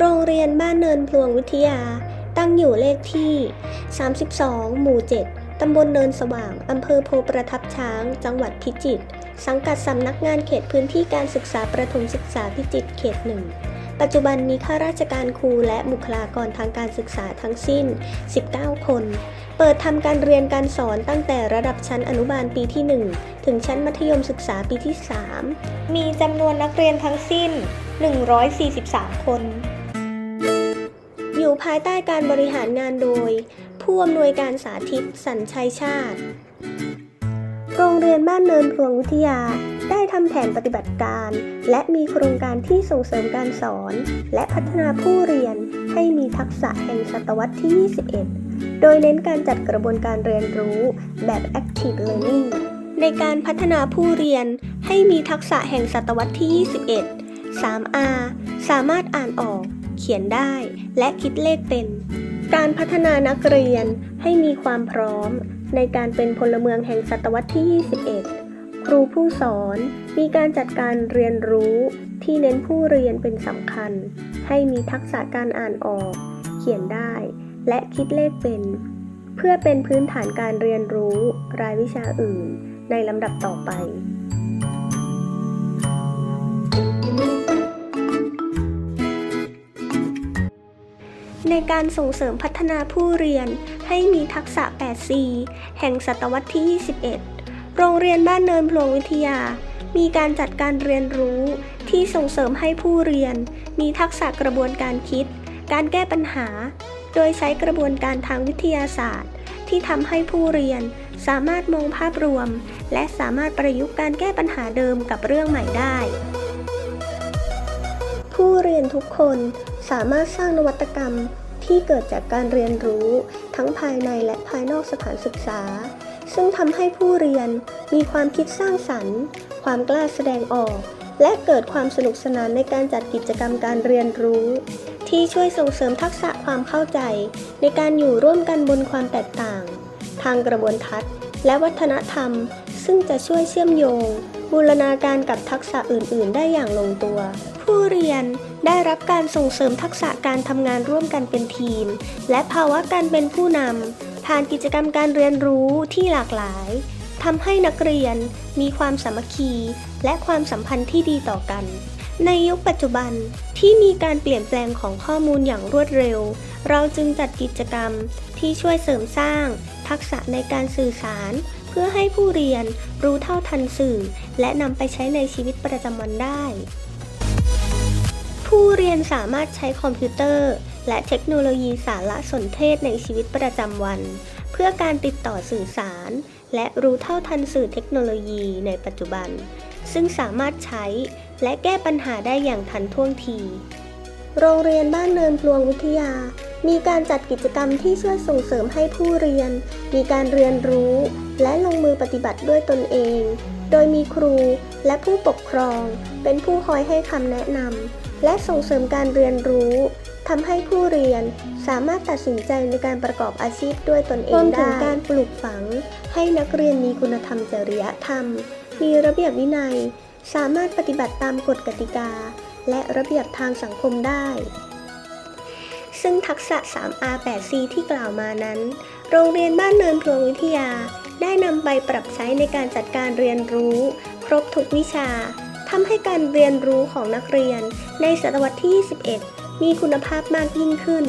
โรงเรียนบ้านเนินพลวงวิทยา ตั้งอยู่เลขที่ 32 หมู่ 7 ตำบลเนินสว่าง อำเภอโพประทับช้าง จังหวัดพิจิตร สังกัดสำนักงานเขตพื้นที่การศึกษาประถมศึกษาพิจิตรเขตหนึ่ง ปัจจุบันมีข้าราชการครูและบุคลากรทางการศึกษาทั้งสิ้น 19 คน เปิดทำการเรียนการสอนตั้งแต่ระดับชั้นอนุบาลปีที่ 1 ถึงชั้นมัธยมศึกษาปีที่ 3 มีจำนวนนักเรียนทั้งสิ้น 143 คน อยู่ภายใต้การบริหารงานโดย ผู้อำนวยการสาธิตสัญชัยชาติ โรงเรียนบ้านเนินพลวงวิทยาได้ทำแผนปฏิบัติการ และมีโครงการที่ส่งเสริมการสอน และพัฒนาผู้เรียนให้มีทักษะแห่งศตวรรษที่ 21 โดยเน้นการจัดกระบวนการเรียนรู้แบบ active learning ในการพัฒนาผู้เรียนให้มีทักษะแห่งศตวรรษที่ 21 3R สามารถอ่านออก เขียนได้ และคิดเลขเป็น การพัฒนานักเรียนให้มีความพร้อม ในการเป็นพลเมืองแห่งศตวรรษที่ 21 ครูผู้สอนมีการจัดการเรียนรู้ที่เน้นผู้เรียนเป็นสำคัญ ให้มีทักษะการอ่านออก เขียนได้ และคิดเลขเป็น เพื่อเป็นพื้นฐานการเรียนรู้รายวิชาอื่น ในลำดับต่อไป ในการส่งเสริมพัฒนาผู้เรียนให้มีทักษะ 8C แห่งศตวรรษที่ 21 โรงเรียนบ้านเนินพลวงวิทยา มีการจัดการเรียนรู้ที่ส่งเสริมให้ผู้เรียน มีทักษะกระบวนการคิด การแก้ปัญหา โดยใช้กระบวนการทางวิทยาศาสตร์ ที่ทำให้ผู้เรียนสามารถมองภาพรวม และสามารถประยุกต์การแก้ปัญหาเดิมกับเรื่องใหม่ได้ ผู้เรียนทุกคน สามารถสร้างนวัตกรรมที่เกิดจากการเรียนรู้ ทั้งภายในและภายนอกสถานศึกษา ซึ่งทำให้ผู้เรียนมีความคิดสร้างสรรค์ ความกล้าแสดงออก และเกิดความสนุกสนานในการจัดกิจกรรมการเรียนรู้ ที่ช่วยส่งเสริมทักษะความเข้าใจ ในการอยู่ร่วมกันบนความแตกต่าง ทางกระบวนทัศน์ และวัฒนธรรม ซึ่งจะช่วยเชื่อมโยง บูรณาการกับทักษะอื่น ๆ ได้อย่างลงตัว ผู้เรียนได้รับการส่งเสริมทักษะการทำงานร่วมกันเป็นทีม และภาวะการเป็นผู้นำผ่านกิจกรรมการเรียนรู้ที่หลากหลายทำให้นักเรียนมีความสามัคคี และความสัมพันธ์ที่ดีต่อกัน ในยุคปัจจุบันที่มีการเปลี่ยนแปลงของข้อมูลอย่างรวดเร็ว เราจึงจัดกิจกรรมที่ช่วยเสริมสร้าง ทักษะในการสื่อสาร เพื่อให้ผู้เรียนรู้เท่าทันสื่อ และนำไปใช้ในชีวิตประจำวันได้ ผู้เรียนสามารถใช้คอมพิวเตอร์ และเทคโนโลยีสารสนเทศในชีวิตประจำวัน เพื่อการติดต่อสื่อสาร และรู้เท่าทันสื่อเทคโนโลยีในปัจจุบัน ซึ่งสามารถใช้และแก้ปัญหาได้อย่างทันท่วงที โรงเรียนบ้านเนินพลวงวิทยา มีการจัดกิจกรรมที่ช่วยส่งเสริมให้ผู้เรียน มีการเรียนรู้ และลงมือปฏิบัติด้วยตนเอง โดยมีครูและผู้ปกครอง เป็นผู้คอยให้คำแนะนำและส่งเสริมการเรียนรู้ทำให้ผู้เรียนสามารถตัดสินใจในการประกอบอาชีพด้วยตนเองได้รวมถึงการปลูกฝัง ให้นักเรียนมีคุณธรรมจริยธรรม มีระเบียบวินัย สามารถปฏิบัติตามกฎกติกา และระเบียบทางสังคมได้ ซึ่งทักษะ 3R 8C ที่กล่าวมานั้น โรงเรียนบ้านเนินพลวงวิทยา ได้นำไปปรับใช้ในการจัดการเรียนรู้ ครบทุกวิชาทำให้การเรียนรู้ของนักเรียนในศตวรรษที่ 21 มีคุณภาพมากยิ่งขึ้น